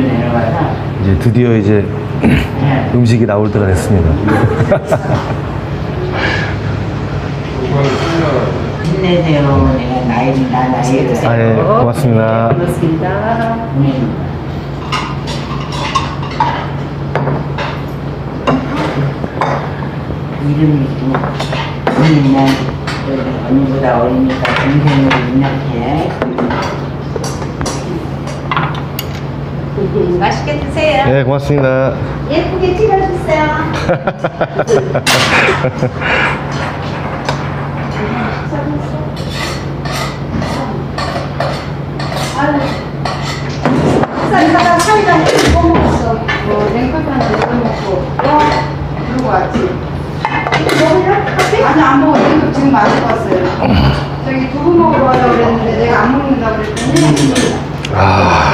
이제 드디어 이제 예. 음식이 나올 때가 됐습니다. 힘내세요. 내가 나이를 나 나이를. 아, 예, 고맙습니다. 고맙습니다. 음. 이름이 또 언니는 언니보다 어리니까 동생으로 입력 해. 맛있게 드세요. 예, 고맙습니다. 예쁘게 찍어주세요. 쌀사가 사이다 이거 먹었어. 어, 냉커피한테 이거 먹고 어? 그러고 왔지 먹을래? 커피? 아니 안 먹어 냉커피 지금 마시고 왔어요 저기 두부 먹으러 가려고 그랬는데 내가 안 먹는다고 그랬더니 아,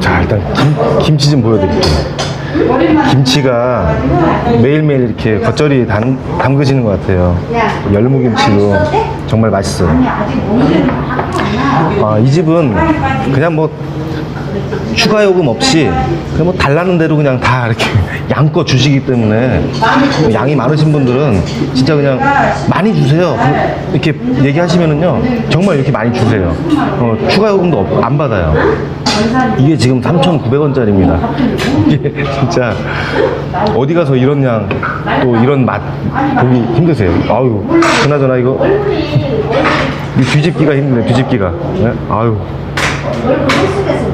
자, 일단 김, 김치 좀 보여드릴게요. 김치가 매일매일 이렇게 겉절이 담, 담그시는 것 같아요. 열무김치도 정말 맛있어요. 아, 이 집은 그냥 뭐 추가 요금 없이 그냥 뭐 달라는 대로 그냥 다 이렇게 양껏 주시기 때문에 뭐 양이 많으신 분들은 진짜 그냥 많이 주세요. 그- 이렇게 얘기하시면은요 정말 이렇게 많이 주세요. 어, 추가 요금도 없- 안 받아요. 이게 지금 3,900원짜리입니다. 이게 진짜 어디 가서 이런 양 또 이런 맛 보기 힘드세요. 아유, 그나저나 이거 이 뒤집기가 힘드네, 뒤집기가. 네? 아유.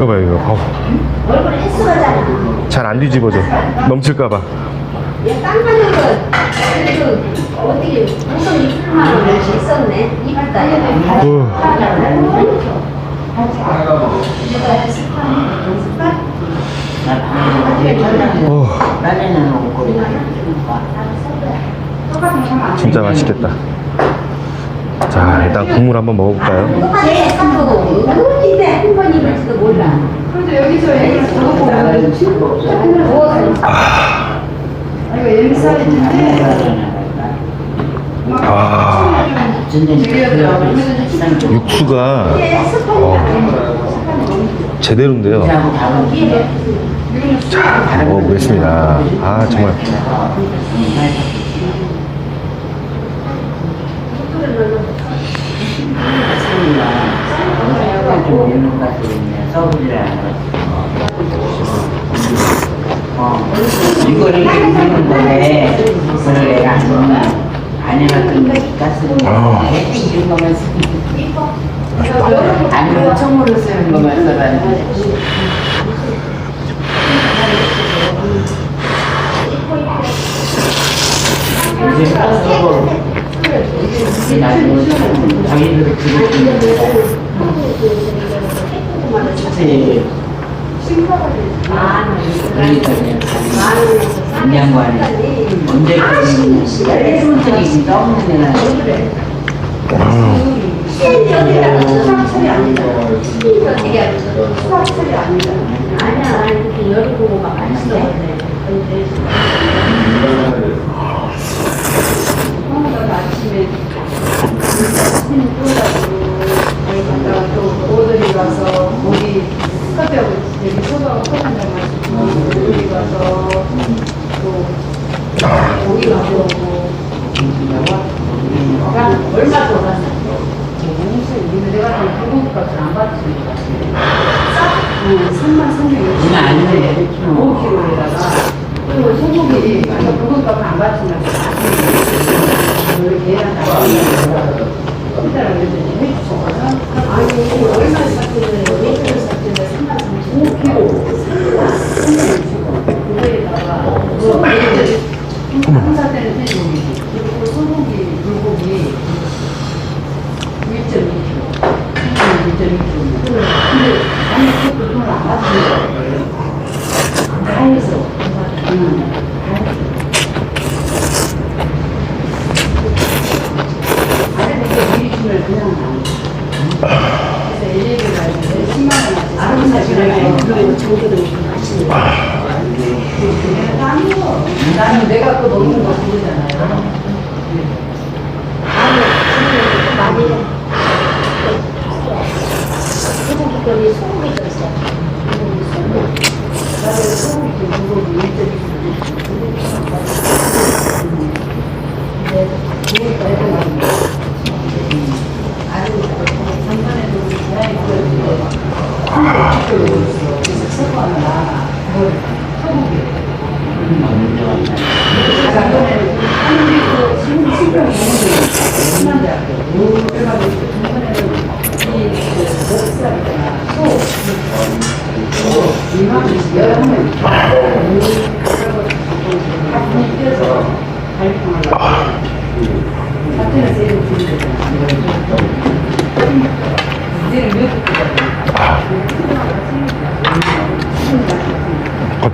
이거 봐요, 이거. 얼굴 횟수가잖아. 잘안 뒤집어져. 넘칠까봐. 어. 어, 진짜 맛있겠다. 자, 일단 국물 한번 먹어볼까요? 누워서 아 아, 육수가 어, 제대로인데요. 자, 한번 먹어보겠습니다. 아, 정말. 좀 있는 이거를 이렇게 입는 건데 그걸 내가 안안 해놨던 가스를 이런 거만 쓰는 아니면 청으로 쓰는 써봤는데 이제 가서 이제 나중에 자기들이 그렇게 네. 그러니까 너무 내가 처리 안 된다. 아니야, 이렇게 열고 막 맛있어. 오늘 아침에 아침에 거기 갔다가 또 오들이 가서 여기 소주하고 커피 좀 마시고 오들이 가서 또 고기 가져오고 얼마 더 갔어? 근데 내가 좀 중국 값을 안 받지 응, 3만 3천 이거 아니네. 5kg에다가. 그리고 소고기 아까 붉은 값을 안 받친다고 이렇게 해야 한다 고 일단은 그랬더니 해주셔서 아니, 얼마 샀길래, 왜 그걸 샀길래 3만 3천 5kg 그거에다가 뭐 한사 때는 돼지고기 그리고 소고기 물고기 1.2kg 1.2kg 근데 아니 그것도 돈을 안 받는 거예요 그리고 해. 소고기 그러니까 많이 아주 하나 그걸 소고기 작년에는 한국에서 지금 신경 먹는 신난대학교 그래가지고 전번에는 이 목살 있잖아 소 이만씩 여러 명 같이 뛰어서 발품하려고 같은 세를 주는 이제는 외국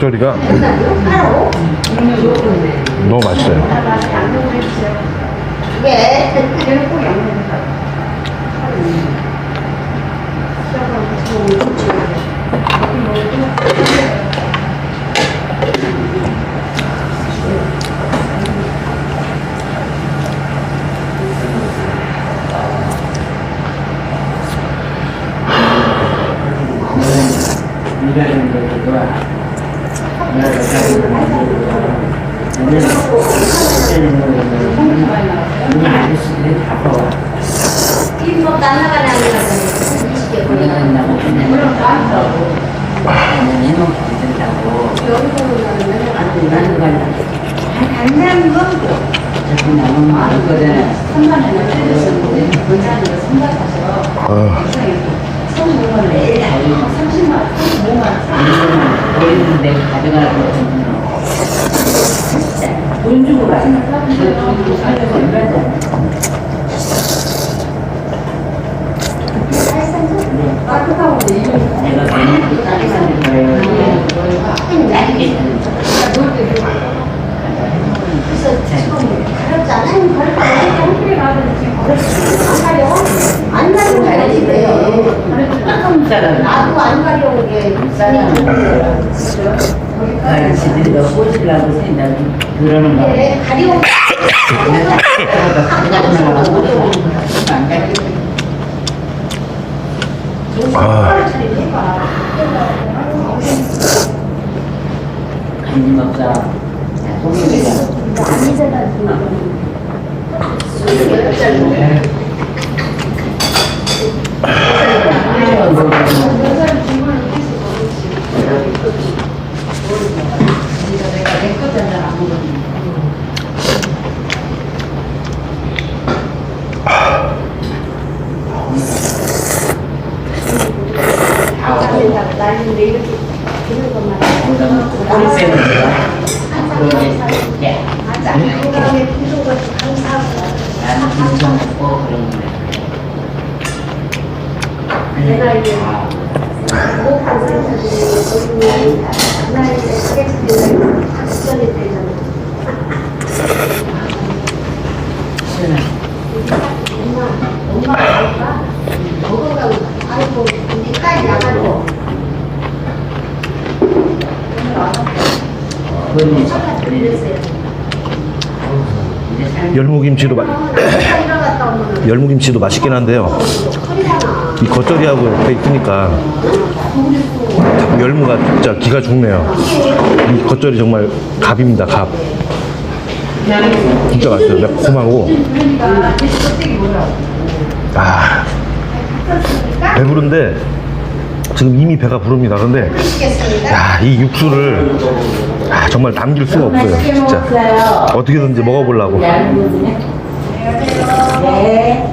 겉절이가 너무 맛있어요. 양념을 해주세요. 예. 걔는 꼭 양념해서 일하는 것도 좋아. 나도 우리 아 안 나가냐. 이시게 보내가. 그런다고 그냥 그럼 나한다고 그냥 해놓고 된다고. 여기서는 나는 안 나는 아. 간지 먹자. 고기가. 내가 내 것도 한잔안 먹었는데 나는 이렇게 되는 것만 꼬리 세는 거야. 그러게. 야, 맞아. 그다음에 부족을 감사하고 나는 김치 먹고 그런 거야. 내가 이제 목한 사람들이 여기 나 이제 스케줄이 작전이 되잖아. 시원해. 엄마, 엄마 알까? 먹어가고 아이고 니까지 나가고 그거는 차가 들렸어요. 이제 삶 열무김치도 오면 열무김치도 맛있긴 한데요. 이 겉절이하고 옆에 있으니까 열무가 진짜 기가 죽네요. 이 겉절이 정말 갑입니다, 갑. 진짜 맛있어요. 매콤하고. 아, 배부른데 지금 이미 배가 부릅니다. 그런데. 야, 이 육수를 아, 정말 남길 수가 없어요. 진짜. 어떻게든지 먹어보려고. 네. 네.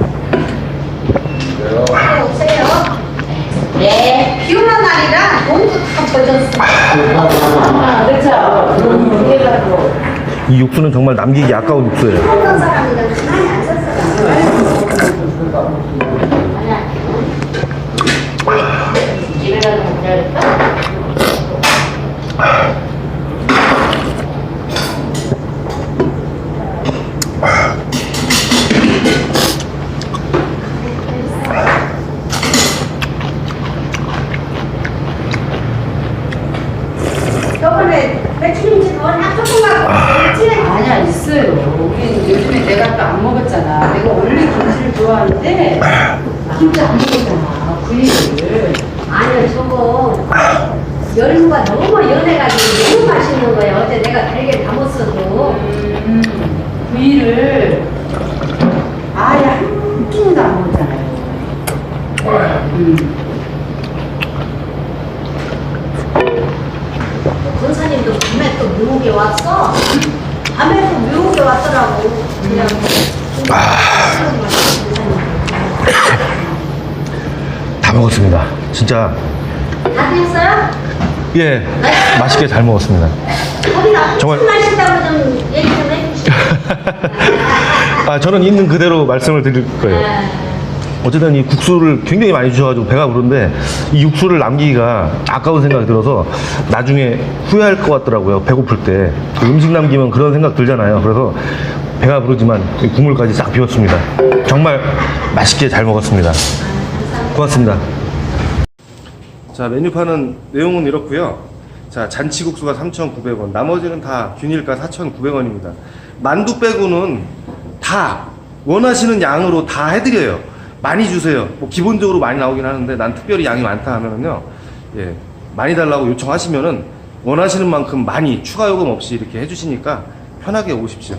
비 오는 날이라 몸도 다 젖었어. 아 그렇죠 이 육수는 정말 남기기 아까운 육수예요. 어떤 사람들은 가만히 안 섰어. 집에 가서 먹자니까? 저번에 배추김치는 워낙 조금만 배추에 아니야 있어요. 우리 요즘에 내가 또 안 먹었잖아. 내가 원래 김치를 좋아하는데 김치 안 먹었잖아. 구이를. 아니요 저거 열무가 너무 연해가지고 너무 맛있는 거예요. 어제 내가 달걀 담았어도 음, 구이를 아예 한 끼도 안 먹었잖아요. 음. 권사님도 밤에 또 묘하게 왔어. 밤에 또 묘하게 왔더라고. 그냥 다 먹었습니다. 진짜 다 됐어요? 예 맛있게 잘 먹었습니다. 거기다 정말- 무슨 맛있다고 좀 얘기 좀 해주시죠. 아 저는 있는 그대로 말씀을 드릴 거예요. 네. 어쨌든 이 국수를 굉장히 많이 주셔가지고 배가 부른데 이 육수를 남기기가 아까운 생각이 들어서 나중에 후회할 것 같더라고요. 배고플 때그 음식 남기면 그런 생각 들잖아요. 그래서 배가 부르지만 이 국물까지 싹 비웠습니다. 정말 맛있게 잘 먹었습니다. 고맙습니다. 자 메뉴판은 내용은 이렇고요. 자 잔치국수가 3,900원, 나머지는 다 균일가 4,900원입니다. 만두 빼고는 다 원하시는 양으로 다 해드려요. 많이 주세요. 뭐 기본적으로 많이 나오긴 하는데 난 특별히 양이 많다 하면은요, 예 많이 달라고 요청하시면은 원하시는 만큼 많이 추가 요금 없이 이렇게 해주시니까 편하게 오십시오.